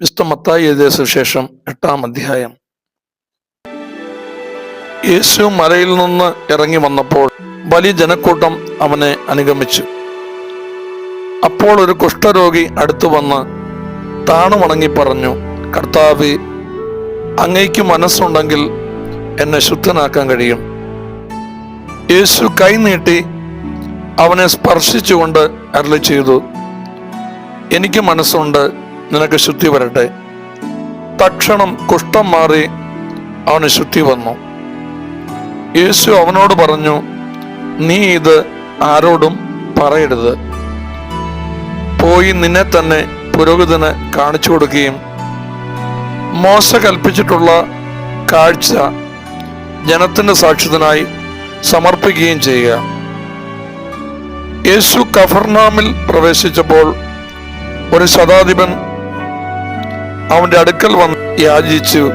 വിശുദ്ധ മത്തായി എഴുതിയ സുശേഷം എട്ടാം അധ്യായം. യേശു മലയിൽ നിന്ന് ഇറങ്ങി വന്നപ്പോൾ വലിയ ജനക്കൂട്ടം അവനെ അനുഗമിച്ചു. അപ്പോൾ ഒരു കുഷ്ഠരോഗി അടുത്തു വന്ന് താണുമണങ്ങി പറഞ്ഞു കർത്താവ് അങ്ങയ്ക്ക് മനസ്സുണ്ടെങ്കിൽ എന്നെ ശുദ്ധനാക്കാൻ കഴിയും. യേശു കൈനീട്ടി അവനെ സ്പർശിച്ചുകൊണ്ട് അരളി ചെയ്തു എനിക്ക് മനസ്സുണ്ട് നിനക്ക് ശുദ്ധി വരട്ടെ. തക്ഷണം കുഷ്ഠം മാറി അവന് ശുദ്ധി വന്നു. യേശു അവനോട് പറഞ്ഞു നീ ഇത് ആരോടും പറയരുത്. പോയി നിന്നെ തന്നെ പുരോഹിതന് കാണിച്ചു കൊടുക്കുകയും മോശ കൽപ്പിച്ചിട്ടുള്ള കാഴ്ച ജനത്തിന്റെ സാക്ഷ്യത്തിനായി സമർപ്പിക്കുകയും ചെയ്യുക. യേശു കഫർനാമിൽ പ്രവേശിച്ചപ്പോൾ ഒരു ശതാധിപൻ അവന്റെ അടുക്കൽ വന്ന് യാചിച്ചു.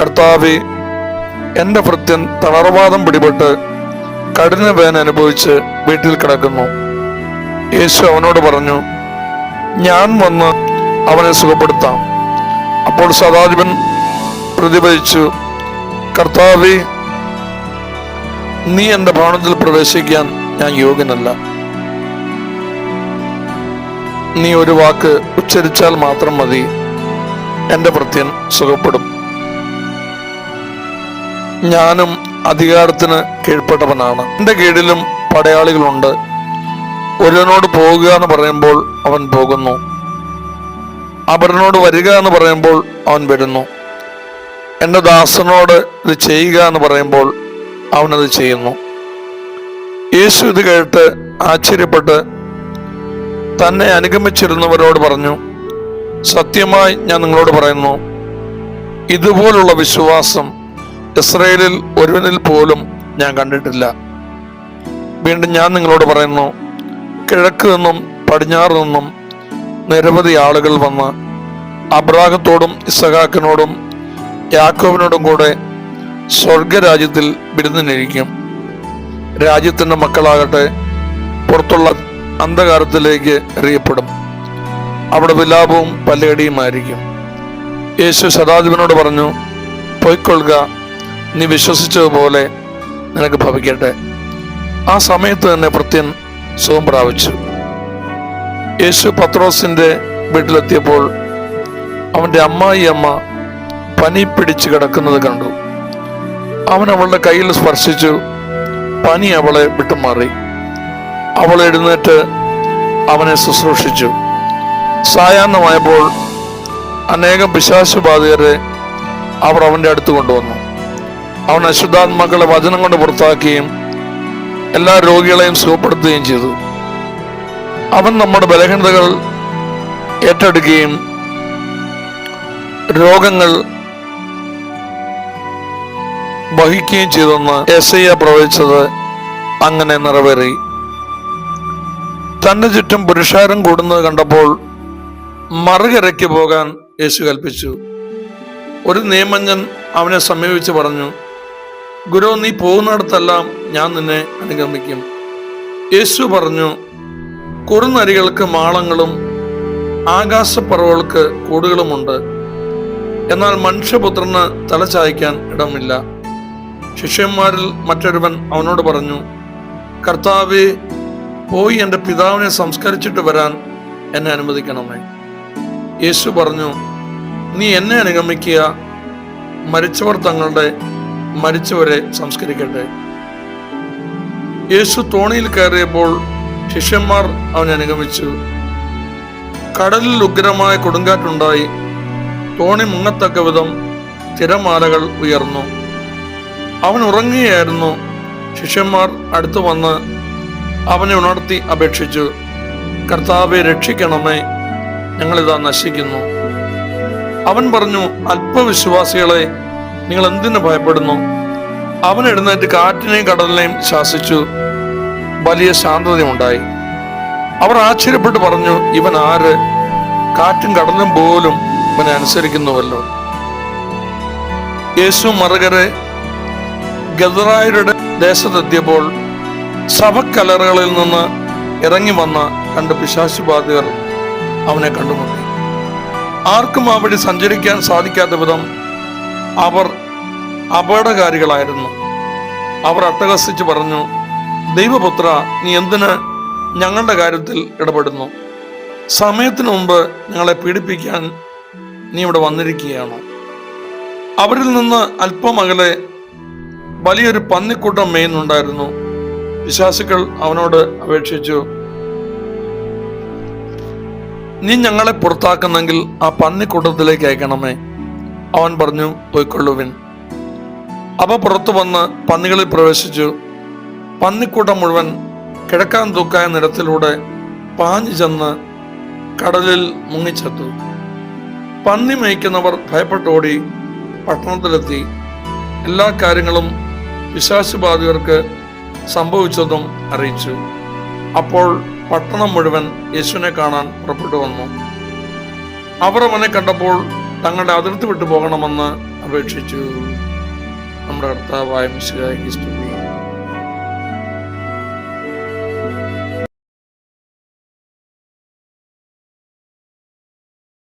കർത്താവെ എന്റെ ഭൃത്യൻ തളർവാദം പിടിപെട്ട് കഠിന വേദന അനുഭവിച്ച് വീട്ടിൽ കിടക്കുന്നു. യേശു അവനോട് പറഞ്ഞു ഞാൻ വന്ന് അവനെ സുഖപ്പെടുത്താം. അപ്പോൾ സദാധിപൻ പ്രതിഭവിച്ചു കർത്താവെ നീ എന്റെ ഭവനത്തിൽ പ്രവേശിക്കാൻ ഞാൻ യോഗ്യനല്ല. നീ ഒരു വാക്ക് ഉച്ചരിച്ചാൽ മാത്രം മതി. എന്റെ ഭൃത്യൻ സുഖപ്പെടും. ഞാനും അധികാരത്തിന് കീഴ്പ്പെട്ടവനാണ്. എന്റെ കീഴിലും പടയാളികളുണ്ട്. ഒരുവനോട് പോകുക എന്ന് പറയുമ്പോൾ അവൻ പോകുന്നു. അവരനോട് വരിക എന്ന് പറയുമ്പോൾ അവൻ വരുന്നു. എന്റെ ദാസനോട് ഇത് ചെയ്യുക എന്ന് പറയുമ്പോൾ അവനത് ചെയ്യുന്നു. യേശു ഇത് കേട്ട് ആശ്ചര്യപ്പെട്ട് തന്നെ അനുഗമിച്ചിരുന്നവരോട് പറഞ്ഞു സത്യമായി ഞാൻ നിങ്ങളോട് പറയുന്നു ഇതുപോലുള്ള വിശ്വാസം ഇസ്രയേലിൽ ഒരുവനിൽ പോലും ഞാൻ കണ്ടിട്ടില്ല. വീണ്ടും ഞാൻ നിങ്ങളോട് പറയുന്നു കിഴക്ക് നിന്നും പടിഞ്ഞാറ് നിന്നും നിരവധി ആളുകൾ വന്ന് അബ്രാഹത്തോടും ഇസഹാക്കിനോടും യാക്കോബിനോടും കൂടെ സ്വർഗരാജ്യത്തിൽ വിരുന്നിനിരിക്കും രാജ്യത്തിന്റെ മക്കളാകട്ടെ പുറത്തുള്ള അന്ധകാരത്തിലേക്ക് എറിയപ്പെടും. അവിടെ വിലാപവും പല്ലേടിയുമായിരിക്കും യേശു ശതാധിപനോട് പറഞ്ഞു പൊയ്ക്കൊള്ളുക നീ വിശ്വസിച്ചതുപോലെ നിനക്ക് ഭവിക്കട്ടെ. ആ സമയത്ത് തന്നെ ഭൃത്യൻ സുഖം പ്രാപിച്ചു. യേശു പത്രോസിന്റെ വീട്ടിലെത്തിയപ്പോൾ അവന്റെ അമ്മായി അമ്മ പനി പിടിച്ച് കിടക്കുന്നത് കണ്ടു. അവൻ അവളുടെ കയ്യിൽ സ്പർശിച്ചു പനി അവളെ വിട്ടുമാറി. അവൾ എഴുന്നേറ്റ് അവനെ ശുശ്രൂഷിച്ചു. സായാഹ്നമായപ്പോൾ അനേകം പിശാശുബാധകരെ അവർ അവന്റെ അടുത്ത് കൊണ്ടുവന്നു. അവൻ അശുദ്ധാത്മാക്കളെ വചനം കൊണ്ട് പുറത്താക്കുകയും എല്ലാ രോഗികളെയും സുഖപ്പെടുത്തുകയും ചെയ്തു. അവൻ നമ്മുടെ ബലഹീനതകൾ ഏറ്റെടുക്കുകയും രോഗങ്ങൾ വഹിക്കുകയും ചെയ്തെന്ന് എസ് ഐ പ്രവചിച്ചത് അങ്ങനെ നിറവേറി. തന്റെ ചുറ്റും പുരുഷാരം കൂടുന്നത് കണ്ടപ്പോൾ മറുകരയ്ക്ക് പോകാൻ യേശു കൽപ്പിച്ചു. ഒരു നിയമജ്ഞൻ അവനെ സമീപിച്ച് പറഞ്ഞു ഗുരു നീ പോകുന്നിടത്തെല്ലാം ഞാൻ നിന്നെ അനുഗമിക്കും. യേശു പറഞ്ഞു കുറുനരികൾക്ക് മാളങ്ങളും ആകാശപ്പറവുകൾക്ക് കൂടുകളുമുണ്ട്. എന്നാൽ മനുഷ്യപുത്രന് തലചായ്ക്കാൻ ഇടമില്ല. ശിഷ്യന്മാരിൽ മറ്റൊരുവൻ അവനോട് പറഞ്ഞു കർത്താവെ പോയി എന്റെ പിതാവിനെ സംസ്കരിച്ചിട്ട് വരാൻ എന്നെ അനുവദിക്കണമേ. യേശു പറഞ്ഞു നീ എന്നെ അനുഗമിക്കുക മരിച്ചവർ തങ്ങളുടെ മരിച്ചവരെ സംസ്കരിക്കട്ടെ. യേശു തോണിയിൽ കയറിയപ്പോൾ ശിഷ്യന്മാർ അവനെ അനുഗമിച്ചു. കടലിൽ ഉഗ്രമായ കൊടുങ്കാറ്റുണ്ടായി. തോണി മുങ്ങത്തക്ക വിധം തിരമാലകൾ ഉയർന്നു. അവൻ ഉറങ്ങുകയായിരുന്നു. ശിഷ്യന്മാർ അടുത്തു വന്ന് അവനെ ഉണർത്തി അപേക്ഷിച്ചു കർത്താവെ രക്ഷിക്കണമേ. ഞങ്ങളിതാ നശിക്കുന്നു. അവൻ പറഞ്ഞു അല്പവിശ്വാസികളെ നിങ്ങൾ എന്തിനു ഭയപ്പെടുന്നു? അവൻ എഴുന്നേറ്റ് കാറ്റിനെയും കടലിനെയും ശാസിച്ചു. വലിയ ശാന്തതയുണ്ടായി അവർ ആശ്ചര്യപ്പെട്ട് പറഞ്ഞു ഇവൻ ആര്? കാറ്റും കടലും പോലും ഇവനെ അനുസരിക്കുന്നുവല്ലോ. യേശു മറുകരെ ഗദറായരുടെ ദേശത്തെത്തിയപ്പോൾ സഭക്കലറുകളിൽ നിന്ന് ഇറങ്ങി വന്ന രണ്ട് പിശാശുബാധികർ അവനെ കണ്ടുമുട്ടി ആർക്കും ആ വഴി സഞ്ചരിക്കാൻ സാധിക്കാത്ത വിധം അവർ അപകടകാരികളായിരുന്നു. അവർ അട്ടഹസിച്ച് പറഞ്ഞു ദൈവപുത്ര നീ എന്തിന് ഞങ്ങളുടെ കാര്യത്തിൽ ഇടപെടുന്നു? സമയത്തിന് മുമ്പ് ഞങ്ങളെ പീഡിപ്പിക്കാൻ നീ ഇവിടെ വന്നിരിക്കുകയാണ്. അവരിൽ നിന്ന് അല്പം അകലെ വലിയൊരു പന്നിക്കൂട്ടം മേയുന്നുണ്ടായിരുന്നു. വിശ്വാസികൾ അവനോട് അപേക്ഷിച്ചു നീ ഞങ്ങളെ പുറത്താക്കുന്നെങ്കിൽ ആ പന്നിക്കൂട്ടത്തിലേക്ക് അയക്കണമേ. അവൻ പറഞ്ഞു പോയിക്കൊള്ളുവിൻ. അവ പുറത്തു വന്ന് പന്നികളിൽ പ്രവേശിച്ചു. പന്നിക്കൂട്ടം മുഴുവൻ കിഴക്കാൻ തൂക്കായ നിരത്തിലൂടെ പാഞ്ഞു ചെന്ന് കടലിൽ മുങ്ങിച്ചെത്തു. പന്നി മേയ്ക്കുന്നവർ ഭയപ്പെട്ടോടി പട്ടണത്തിലെത്തി. എല്ലാ കാര്യങ്ങളും വിശ്വാസബാധിതർക്ക് സംഭവിച്ചതും അറിയിച്ചു. അപ്പോൾ പട്ടണം മുഴുവൻ യേശുവിനെ കാണാൻ പുറപ്പെട്ടു വന്നു. അവർ അവനെ കണ്ടപ്പോൾ തങ്ങളുടെ അതിർത്തി വിട്ടു പോകണമെന്ന് അപേക്ഷിച്ചു. നമ്മുടെ കർത്താവായ മിശിഹായി സ്തുതി